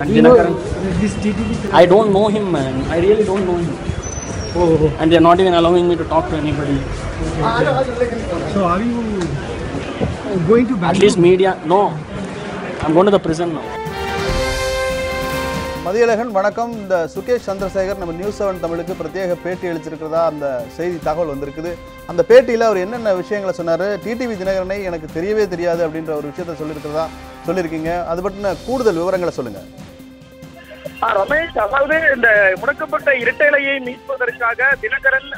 Dinakaran, this TTV. I don't know him, man. I really don't know him. Oh, oh. And they're not even allowing me to talk to anybody. So are you going to At Bangalore? least media, no. I'm going to the prison now. Mathiyazhagan வணக்கம் இந்த சுகேஷ் சந்திரசேகர் நம்ம news seven தமிழுக்கு பிரத்யேக பேட்டி அளிச்சிருக்கிறதா அந்த செய்தி தகவல் வந்திருக்குது அந்த பேட்டியில் அவர் என்னென்ன விஷயங்களை சொன்னார் டிடிவி தினகரனை எனக்கு தெரியவே தெரியாது அப்படின்ற ஒரு விஷயத்த சொல்லியிருக்கிறதா சொல்லியிருக்கீங்க அது பற்றின கூடுதல் விவரங்களை சொல்லுங்கள் ரமேஷ் அதாவது இந்த முடக்கப்பட்ட இரட்டைலையை மீட்பதற்காக தினகரன்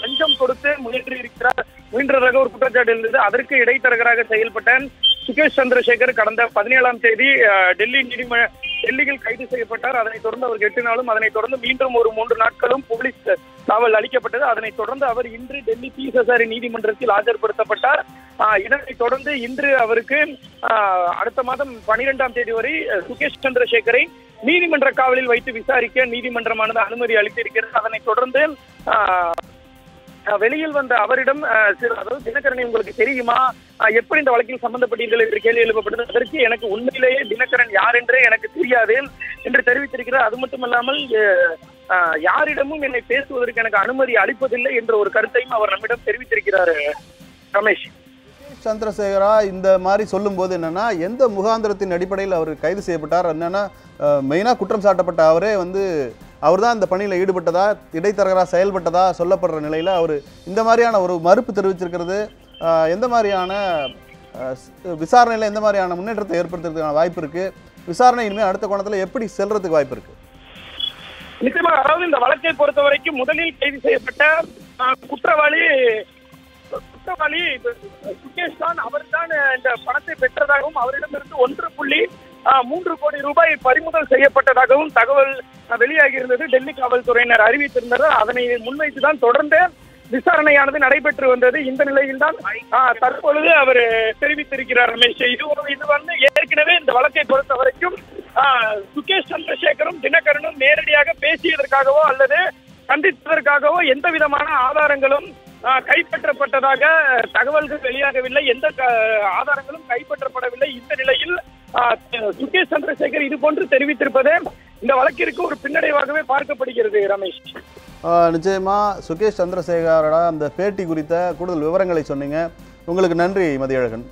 லஞ்சம் கொடுத்து முயன்று இருக்கிறார் முயன்றதாக ஒரு குற்றச்சாட்டு இருந்தது. அதற்கு இடைத்தரகராக செயல்பட்ட சுகேஷ் சந்திரசேகர் கடந்த பதினேழாம் தேதி டெல்லி நீதிமன்ற டெல்லியில் கைது செய்யப்பட்டார். அதனைத் தொடர்ந்து அவர் எட்டு நாளும் அதனைத் தொடர்ந்து மீண்டும் ஒரு மூன்று நாட்களும் போலீஸ் காவல் அளிக்கப்பட்டது. அதனைத் தொடர்ந்து அவர் இன்று டெல்லி தீசசாரி நீதிமன்றத்தில் ஆஜர்படுத்தப்பட்டார். இதனைத் தொடர்ந்து இன்று அவருக்கு அடுத்த மாதம் பனிரெண்டாம் தேதி வரை சுகேஷ் சந்திரசேகரை நீதிமன்ற காவலில் வைத்து விசாரிக்க நீதிமன்றமானது அனுமதி அளித்திருக்கிறது. அதனைத் தொடர்ந்து வெளியில் வந்த அவரிடம் அதாவது தினகரனை உங்களுக்கு தெரியுமா? எப்படி இந்த வழக்கில் சம்பந்தப்பட்டீர்கள் என்று கேள்வி எழுப்பப்பட்டது. அதற்கு எனக்கு உண்மையிலேயே தினகரன் யார் என்றே எனக்கு தெரியாது என்று தெரிவித்திருக்கிறார். அது மட்டுமல்லாமல் யாரிடமும் என்னை பேசுவதற்கு எனக்கு அனுமதி அளிப்பதில்லை என்ற ஒரு கருத்தையும் அவர் நம்மிடம் தெரிவித்திருக்கிறார் ரமேஷ். சந்திரசேகரா இந்த மாதிரி சொல்லும்போது என்னன்னா எந்த முகாந்திரத்தின் அடிப்படையில் அவர் கைது செய்யப்பட்டார்? என்னன்னா மெயினாக குற்றம் சாட்டப்பட்ட அவரே வந்து அவர் தான் இந்த பணியில் ஈடுபட்டதா இடைத்தரகராக செயல்பட்டதா சொல்லப்படுற நிலையில் அவர் இந்த மாதிரியான ஒரு மறுப்பு தெரிவிச்சிருக்கிறது. எந்த மாதிரியான விசாரணையில் எந்த மாதிரியான முன்னேற்றத்தை ஏற்படுத்துறதுக்கான வாய்ப்பு இருக்குது விசாரணை இனிமேல் அடுத்த கோணத்தில் எப்படி செல்றதுக்கு வாய்ப்பு இருக்குது நிச்சயமாக அதாவது இந்த வழக்கை பொறுத்த வரைக்கும் முதலில் கைது செய்யப்பட்ட குற்றவாளி குற்றவாளி சுகேஷ் தான். அவர் தான் இந்த பணத்தை பெற்றதாகவும் அவரிடமிருந்து ஒன்று புள்ளி மூன்று கோடி ரூபாய் பறிமுதல் செய்யப்பட்டதாகவும் தகவல் வெளியாகி இருந்தது டெல்லி காவல்துறையினர் அறிவித்திருந்தனர் அதனை முன்வைத்து தான் தொடர்ந்து விசாரணையானது நடைபெற்று வந்தது. இந்த நிலையில் தான் தற்பொழுது அவர் தெரிவித்திருக்கிறார் ரமேஷ் இது ஒரு- இது வந்து ஏற்கனவே இந்த வழக்கை பொறுத்த வரைக்கும் ஆஹ், சுகேஷ் சந்திரசேகரும் தினகரனும் நேரடியாக பேசியதற்காகவோ அல்லது சந்தித்ததற்காகவோ எந்த விதமான ஆதாரங்களும் கைப்பற்றப்பட்டதாக தகவல்கள் வெளியாகவில்லை. எந்த க- ஆதாரங்களும் கைப்பற்றப்படவில்லை. இந்த நிலையில் சுகேஷ் சந்திரசேகர் இது போன்று தெரிவித்திருப்பது இந்த வழக்கிற்கு ஒரு பின்னடைவாகவே பார்க்கப்படுகிறது ரமேஷ். ஆஹ் நிச்சயமா சுகேஷ் சந்திரசேகரோட அந்த பேட்டி குறித்த கூடுதல் விவரங்களை சொன்னீங்க. உங்களுக்கு நன்றி மதியழகன்.